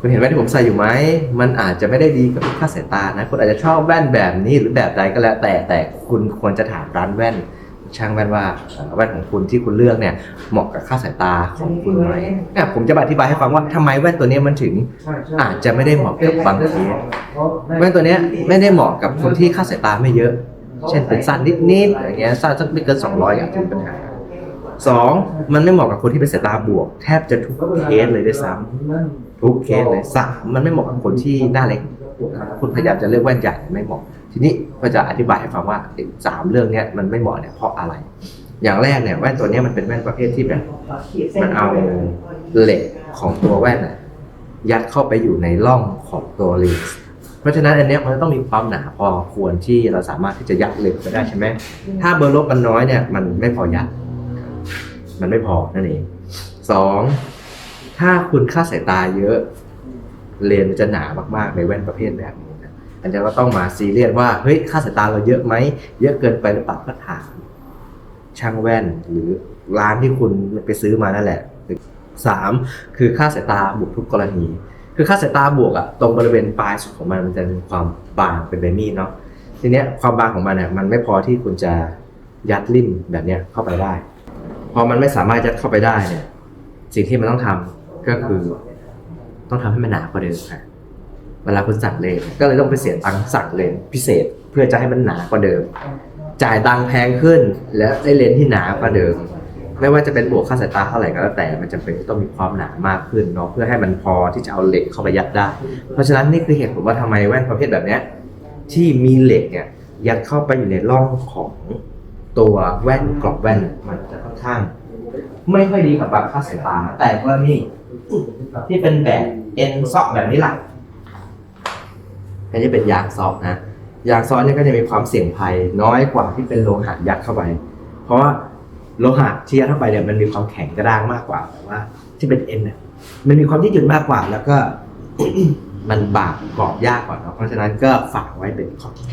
คุณเห็นแว่นที่ผมใส่อยู่ไหม มันอาจจะไม่ได้ดีกับค่าสายตานะ คุณอาจจะชอบแว่นแบบนี้หรือแบบใดก็แล้วแต่ แต่คุณควรจะถามร้านแว่น ช่างแว่นว่าเอ่อแว่นของคุณที่คุณเลือกเนี่ยเหมาะกับค่าสายตาของคุณไหมเนี่ยผมจะอธิบายให้ฟังว่าทำไมแว่นตัวเนี้ยมันถึงอาจจะไม่ได้เหมาะกับบางเคสแว่นตัวเนี้ยไม่ได้เหมาะกับคนที่ค่าสายตาไม่เยอะ เช่นเป็นสั้นนิดๆอย่างเงี้ยสั้นสักไม่เกิน 200อยากจะมีปัญหาสองมันไม่เหมาะกับคนที่เป็นสายตาบวก แทบจะทุกเคสเลยด้วยซ้ำ ทุกเคสเลยสามมันไม่เหมาะกับคนที่หน้าเล็กคุณพยายามจะเลือกแว่นใหญ่ไม่เหมาะ ทีนี้ก็จะอธิบายให้ฟังว่าสามเรื่องเนี้ยมันไม่เหมาะเนี่ยเพราะอะไร อย่างแรกเนี่ยแว่นตัวนี้มันเป็นแว่นประเภทที่แบบมันเอาเหล็กของตัวแว่นน่ะยัดเข้าไปอยู่ในร่องของตัวเลนส์เพราะฉะนั้นอันเนี้ยมันต้องมีความหนาพอควรที่เราสามารถที่จะยัดเหล็กไปได้ใช่ไหม ถ้าเบอร์ลบมันน้อยเนี่ยมันไม่พอยัด มันไม่พอนั่นเองสอง ถ้าคุณค่าสายตาเยอะ เลนส์มันจะหนามากๆในแว่นประเภทแบบนี้นะอันนี้ก็ต้องมาซีเรียสว่าเฮ้ยค่าสายตาเราเยอะไหมเยอะเกินไปหรือเปล่าก็ถามช่างแว่นหรือร้านที่คุณไปซื้อมานั่นแหละสามคือค่าสายตาบวกทุกกรณี คือค่าสายตาบวกอะตรงบริเวณปลายสุดของมันมันจะมีความบางเป็นแบบนี้เนาะทีเนี้ยความบางของมันเนี่ยมันไม่พอที่คุณจะยัดริมแบบเนี้ยเข้าไปได้ พอมันไม่สามารถยัดเข้าไปได้เนี่ยสิ่งที่มันต้องทำ ก็คือต้องทำให้มันหนากว่าเดิมค่ะเวลาคุณสั่งเลนก็เลยต้องไปเสียตังค์สั่งเลนพิเศษเพื่อจะให้มันหนากว่าเดิม จ่ายตังค์แพงขึ้น และได้เลนส์ที่หนากว่าเดิม ไม่ว่าจะเป็นบวกค่าสายตาเท่าไหร่ก็แล้วแต่ มันจำเป็นที่ต้องมีความหนามากขึ้นเนาะเพื่อให้มันพอที่จะเอาเหล็กเข้าไปยัดได้ เพราะฉะนั้นนี่คือเหตุผลว่าทำไมแว่นประเภทแบบเนี้ยที่มีเหล็กเนี่ยยัดเข้าไปอยู่ในร่องของตัวแว่นกรอบแว่นมันจะค่อนข้าง ไม่ค่อยดีกับบางค่าสายตาแต่กรณี ที่เป็นแบบเอ็นซอกแบบนี้ล่ะอันนี้เป็นยางซอกนะยางซ้อนเนี่ยก็จะมีความเสี่ยงภัยน้อยกว่าที่เป็นโลหะยัดเข้าไป เพราะว่าโลหะที่ยัดเข้าไปเนี่ยมันมีความแข็งกระด้างมากกว่า แต่ว่า ที่เป็นเอ็นเนี่ยมันมีความยืดหยุ่นมากกว่า แล้วก็มันบางกรอบยากกว่าเนาะเพราะฉะนั้นก็ฝากไว้เป็นข้อคิด